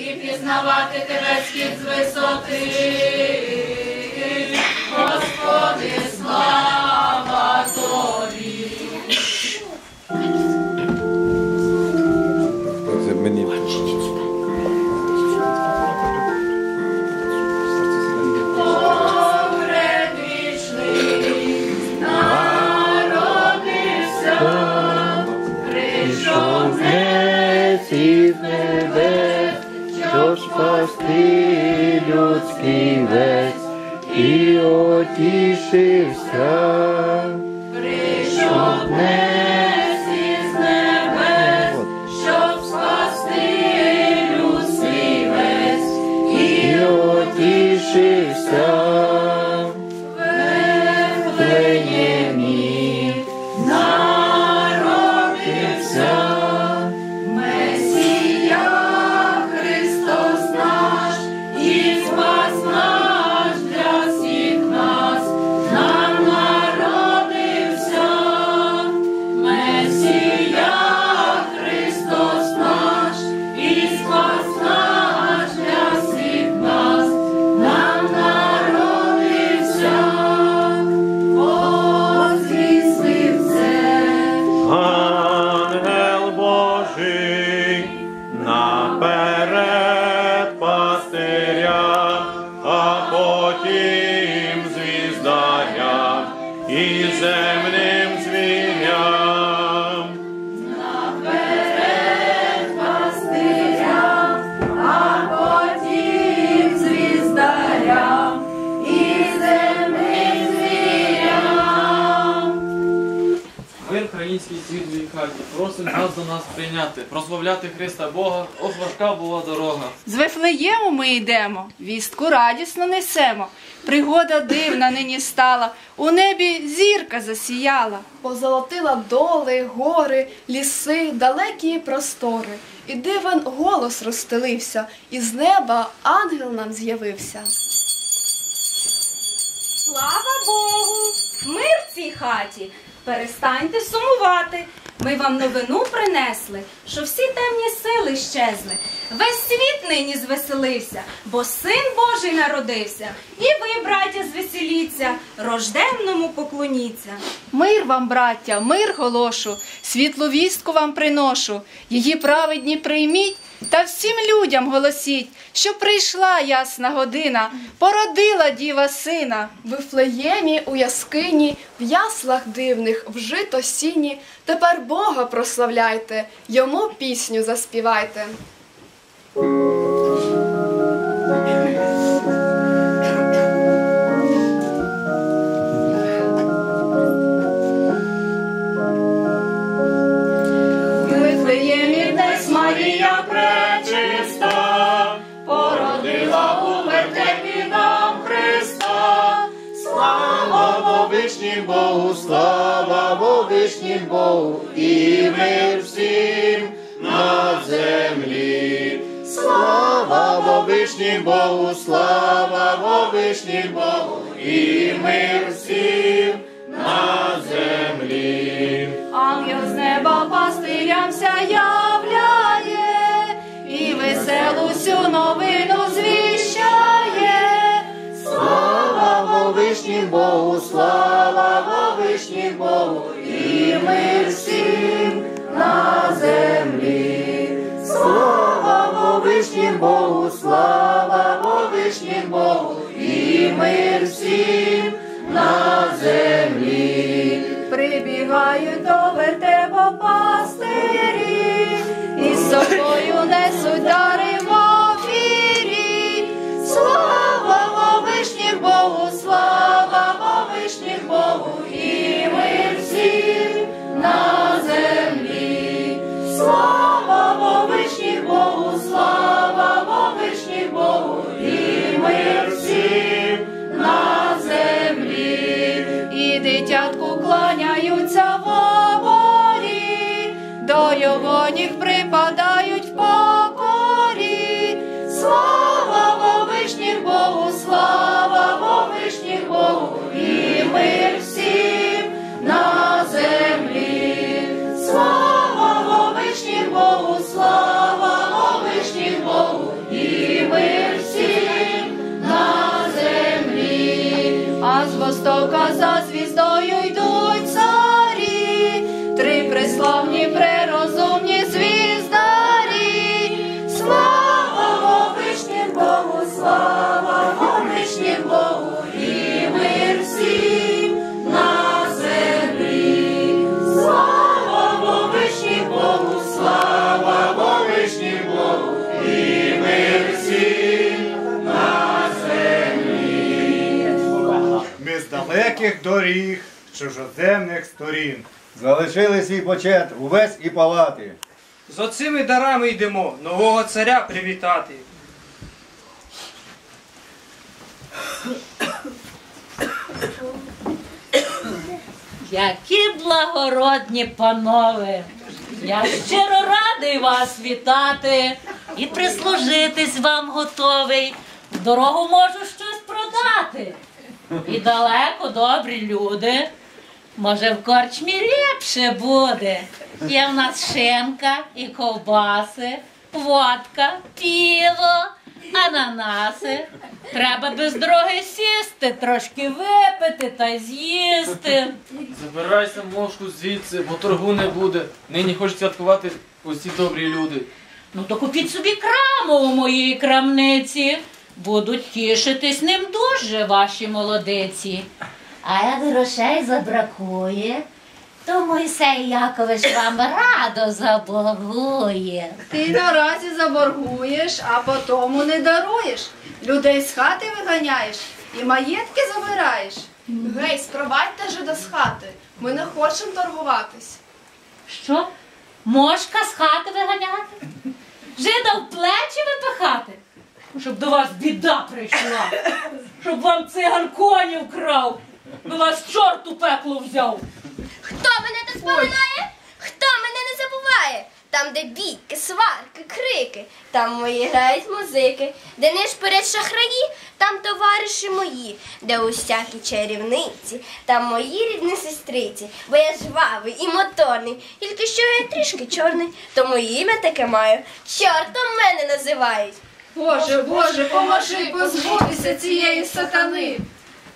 і пізнавати тебе схід з висоти. Господи, слава тобі. І а потім звіздаря і земним Український світ в хаті, просимо нас до нас прийняти, прославляти Христа Бога, ох важка була дорога. З Вифлеєму ми йдемо, вістку радісно несемо. Пригода дивна нині стала, у небі зірка засіяла. Позолотила доли, гори, ліси, далекі простори. І дивен голос розстелився, і з неба ангел нам з'явився. Слава Богу! Мир в цій хаті! Перестаньте сумувати. Ми вам новину принесли, що всі темні сили щезли. Весь світ нині звеселився, бо син Божий народився. І ви, браття, звеселіться, рожденному поклоніться. Мир вам, браття, мир голошу, світлу вістку вам приношу. Її праведні прийміть та всім людям голосіть, що прийшла ясна година, породила діва сина. В Вифлеємі у яскині, в яслах дивних, вжито сіні. Тепер Бога прославляйте, йому пісню заспівайте. Вовишнім Богу, слава вовишнім Богу, і мир всім на землі. Слава вовишнім Богу, слава вовишнім Богу, і мир всім на землі. Ангел з неба пастирям являє, і веселу всю новину звіщає. Слава Богу, слава Богу. Слава Богу, слава вовишнім Богу, і мир всім на землі. Прибігають до його ніг припадають в покорі, слава вовишніх Богу, слава вовишніх Богу, і ми всім на землі, слава вовишніх Богу, слава вовишніх Богу, і ми всім на землі, а з востока за далеких доріг, чужоземних сторін. Залишили свій почет увесь і палати. З оцими дарами йдемо нового царя привітати. Які благородні панове! Я щиро радий вас вітати і прислужитись вам готовий. В дорогу можу щось продати. І далеко добрі люди. Може, в корчмі ліпше буде. Є в нас шинка і ковбаси, водка, піво, ананаси. Треба без дороги сісти, трошки випити та з'їсти. Забирайся мошку звідси, бо торгу не буде. Нині хочуть святкувати усі добрі люди. Ну то купіть собі краму у моїй крамниці. Будуть тішитись ним дуже ваші молодиці. А як грошей забракує, то Мойсей Якович вам радо заблагує. Ти наразі заборгуєш, а потому не даруєш. Людей з хати виганяєш і маєтки забираєш. Гей, спровадьте жида з хати. Ми не хочемо торгуватись. Що? Мошка з хати виганяти? Жида в плечі випихати? Щоб до вас біда прийшла, щоб вам циган коні вкрав, би вас чорт у пекло взяв. Хто мене не споминає? Хто мене не забуває? Там, де бійки, сварки, крики, там мої грають музики, де не шпирять шахраї, там товариші мої, де усякі чарівниці, там мої рідні сестриці, бо я жвавий і моторний, тільки що я трішки чорний, тому ім'я таке маю. Чортом мене називають. Боже, Боже, поможи позбутися цієї сатани.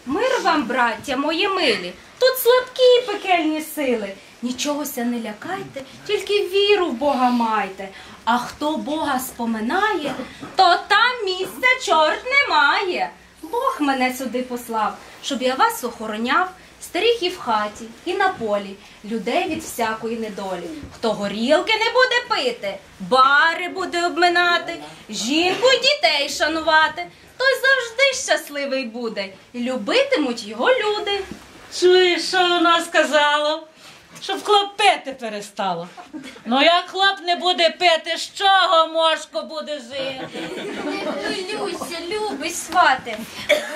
Мир вам, браття, мої милі, тут слабкі пекельні сили. Нічогося не лякайте, тільки віру в Бога майте. А хто Бога споминає, то там місця чорт немає. Бог мене сюди послав, щоб я вас охороняв, старих і в хаті, і на полі, людей від всякої недолі. Хто горілки не буде пити, бари буде обминати, жінку й дітей шанувати, той завжди щасливий буде, і любитимуть його люди. Чуєш, що вона сказала? Щоб хлоп пити перестало. Ну як хлоп не буде пити, з чого мошко буде жити? Не хвилюйся, любий свати.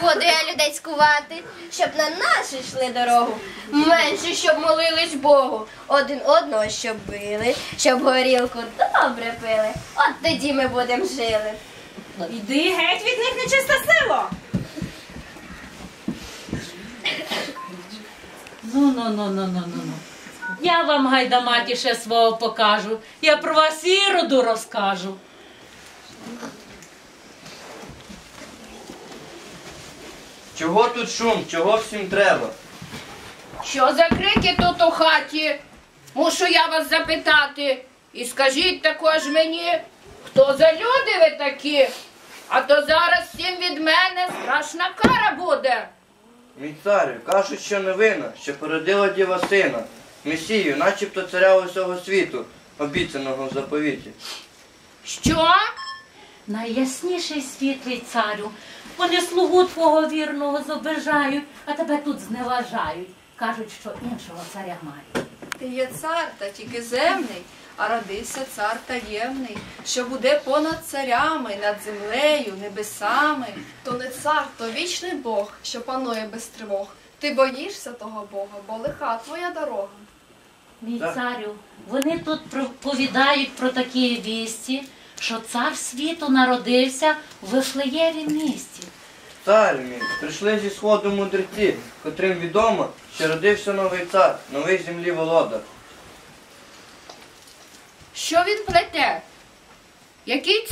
Буду я людей скувати, щоб на нашу йшли дорогу. Менше, щоб молились Богу. Один одного щоб били, щоб горілку добре пили. От тоді ми будемо жили. Іди геть від них нечиста сила. Ну, ну, ну, ну, ну, ну, ну. Я вам гайдаматі ще свого покажу. Я про вас іроду розкажу. Чого тут шум? Чого всім треба? Що за крики тут у хаті? Мушу я вас запитати. І скажіть також мені, хто за люди ви такі? А то зараз всім від мене страшна кара буде. Мій царю, кажуть, що новина, що породила діва сина, Месію, начебто царя усього світу, обіцяного в заповіті. Що? Найясніший світлий царю, вони слугу твого вірного зобижають, а тебе тут зневажають. Кажуть, що іншого царя має. Ти є цар, та тільки земний, а родився цар таємний, що буде понад царями, над землею, небесами. То не цар, то вічний Бог, що панує без тривог. Ти боїшся того Бога, бо лиха твоя дорога. Мій Так. царю, вони тут проповідають про такі вісті, що цар світу народився в Вифлеєві місті. Царю мій, прийшли зі сходу мудреці, котрим відомо, що родився новий цар, новий землі володар. Що він плете? Який